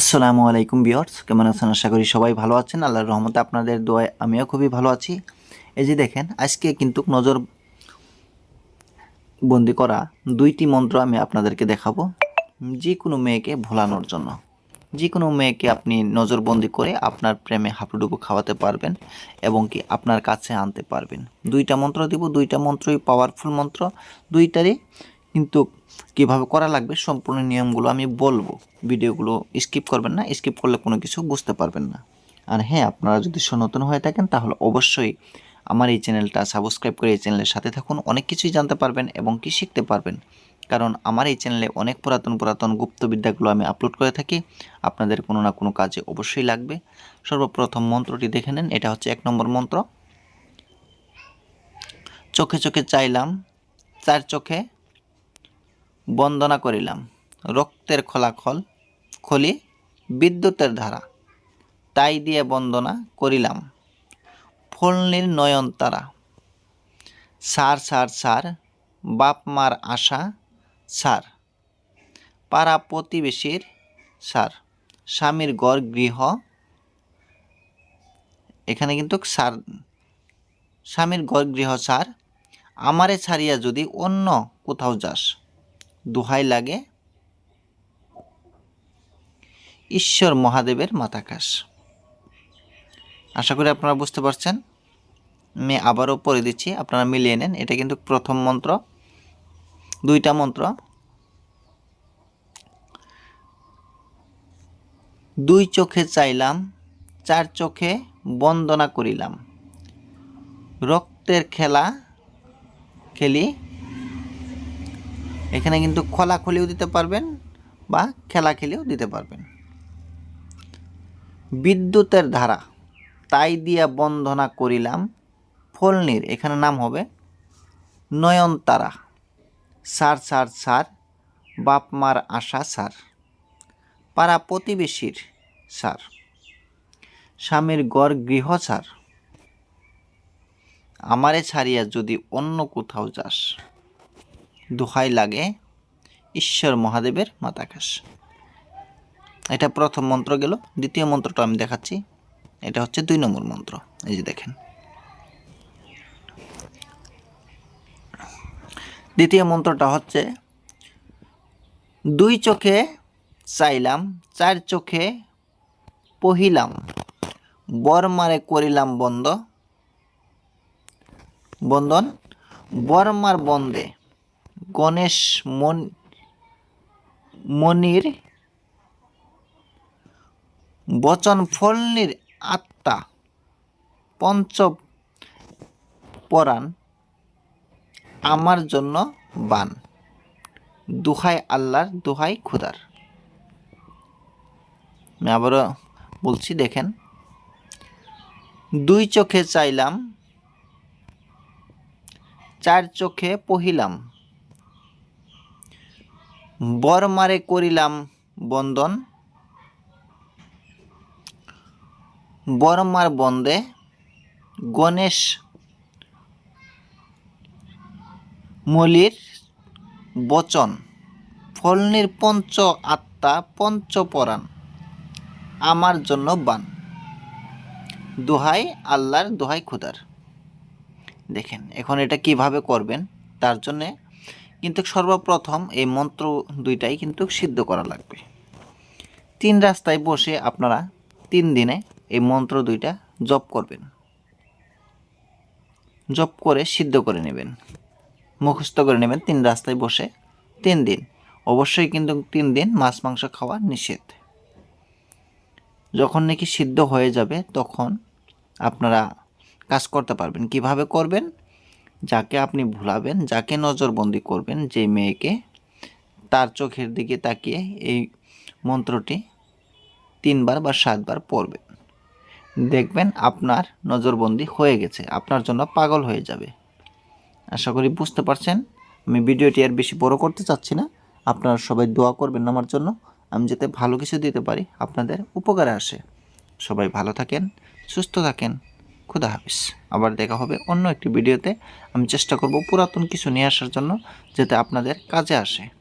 আসসালামু আলাইকুম বিয়ার্স কেমন আছেন? আশা করি সবাই ভালো আছেন। আল্লাহর রহমতে আপনাদের দোয়ায় আমিও খুবই ভালো আছি। এই যে দেখেন, আজকে কিন্তু নজর বন্দি করা দুইটি মন্ত্র আমি আপনাদেরকে দেখাবো। যে কোনো মেয়েকে ভোলানোর জন্য। যে কোনো মেয়েকে আপনি নজরবন্দি করে আপনার প্রেমে হাঁপুডুবু খাওয়াতে পারবেন এবং কি আপনার কাছে আনতে পারবেন। দুইটা মন্ত্র দিব, দুইটা মন্ত্রই পাওয়ারফুল মন্ত্র। দুইটারই কিন্তু কীভাবে করা লাগবে সম্পূর্ণ নিয়মগুলো আমি বলব। ভিডিওগুলো স্কিপ করবেন না স্কিপ করলে কোনো কিছু বুঝতে পারবেন না। আর হ্যাঁ আপনারা যদি সনাতন হয়ে থাকেন, তাহলে অবশ্যই আমার এই চ্যানেলটা সাবস্ক্রাইব করে এই চ্যানেলের সাথে থাকুন। অনেক কিছুই জানতে পারবেন এবং কি শিখতে পারবেন। কারণ আমার এই চ্যানেলে অনেক পুরাতন পুরাতন গুপ্তবিদ্যাগুলো আমি আপলোড করে থাকি। আপনাদের কোনো না কোনো কাজে অবশ্যই লাগবে। সর্বপ্রথম মন্ত্রটি দেখে নেন, এটা হচ্ছে এক নম্বর মন্ত্র। চোখে চোখে চাইলাম, চার চোখে বন্দনা করিলাম। রক্তের খোলাখল, খলি, বিদ্যুতের ধারা, তাই দিয়ে বন্দনা করিলাম। ফলনির নয়ন তারা, সার সার সার, বাপ মার আশা সার, পাড়া প্রতিবেশীর সার, স্বামীর গড় গৃহ, এখানে কিন্তু সার, স্বামীর গড় গৃহ সার, আমারে ছাড়িয়া যদি অন্য কোথাও যাস। দোহাই লাগে ঈশ্বর মহাদেবের মাতাকাশ আশা করি আপনারা বুঝতে পারছেন। আমি আবারও পড়ে দিচ্ছি, আপনারা মিলিয়ে নেন। এটা কিন্তু প্রথম মন্ত্র, দুইটা মন্ত্র। দুই চোখে চাইলাম, চার চোখে বন্দনা করিলাম। রক্তের খেলা খেলি এখানে কিন্তু খোলা খুলিও দিতে পারবেন বা খেলা খেলেও দিতে পারবেন। বিদ্যুতের ধারা, তাই দিয়া বন্ধনা করিলাম। ফলনির, এখানে নাম হবে নয়নতারা। সার সার সার, বাপ মার আশা, সার। পাড়া প্রতিবেশীর সার। স্বামীর গড় গৃহ, সার। আমারে ছাড়িয়া যদি অন্য কোথাও যাস। দোহাই লাগে ঈশ্বর মহাদেবের মাতাকাশ। এটা প্রথম মন্ত্র গেল। দ্বিতীয় মন্ত্রটা আমি দেখাচ্ছি। এটা হচ্ছে দুই নম্বর মন্ত্র। এই যে দেখেন। দ্বিতীয় মন্ত্রটা হচ্ছে, দুই চোখে চাইলাম, চার চোখে পহিলাম বরমারে করিলাম বন্ধ, বন্ধন বরমার বন্দে। গণেশ মন, মনির বচন ফলনির আত্মা পঞ্চ পরাণ আমার জন্য বান। দুহাই আল্লাহর, দুহাই খুদার। আমি আবারও বলছি, দেখেন, দুই চোখে চাইলাম, চার চোখে পহিলাম। বরমারে করিলাম বন্দন বরমার বন্দে গণেশ মলির বচন। ফলনির পঞ্চ আত্মা পঞ্চপরাণ আমার জন্য বান। দোহাই আল্লাহর, দোহাই খুদার। দেখেন, এখন এটা কীভাবে করবেন, তার জন্যে কিন্তু সর্বপ্রথম এই মন্ত্র দুইটাই কিন্তু সিদ্ধ করা লাগবে। তিন রাস্তায় বসে আপনারা তিন দিনে এই মন্ত্র দুইটা জপ করবেন। জপ করে সিদ্ধ করে নেবেন। মুখস্থ করে নেবেন তিন রাস্তায় বসে তিন দিন। অবশ্যই কিন্তু তিন দিন মাছ, মাংস খাওয়া নিষেধ। যখন নাকি সিদ্ধ হয়ে যাবে তখন আপনারা কাজ করতে পারবেন। কীভাবে করবেন? যাকে আপনি ভুলাবেন, যাকে নজরবন্দি করবেন, যে মেয়েকে তার চোখের দিকে তাকিয়ে এই মন্ত্রটি তিনবার বা সাতবার পড়বেন দেখবেন আপনার নজরবন্দি হয়ে গেছে, আপনার জন্য পাগল হয়ে যাবে। আশা করি বুঝতে পারছেন, আমি ভিডিওটি আর বেশি বড় করতে চাচ্ছি না। আপনারা সবাই দোয়া করবেন আমার জন্য, আমি যাতে ভালো কিছু দিতে পারি, আপনাদের উপকারে আসে। সবাই ভালো থাকেন, সুস্থ থাকেন। খুদা হাফিজ। আবার দেখা হবে অন্য একটি ভিডিওতে। আমি চেষ্টা করব পুরাতন কিছু নিয়ে আসার জন্য, যাতে আপনাদের কাজে আসে।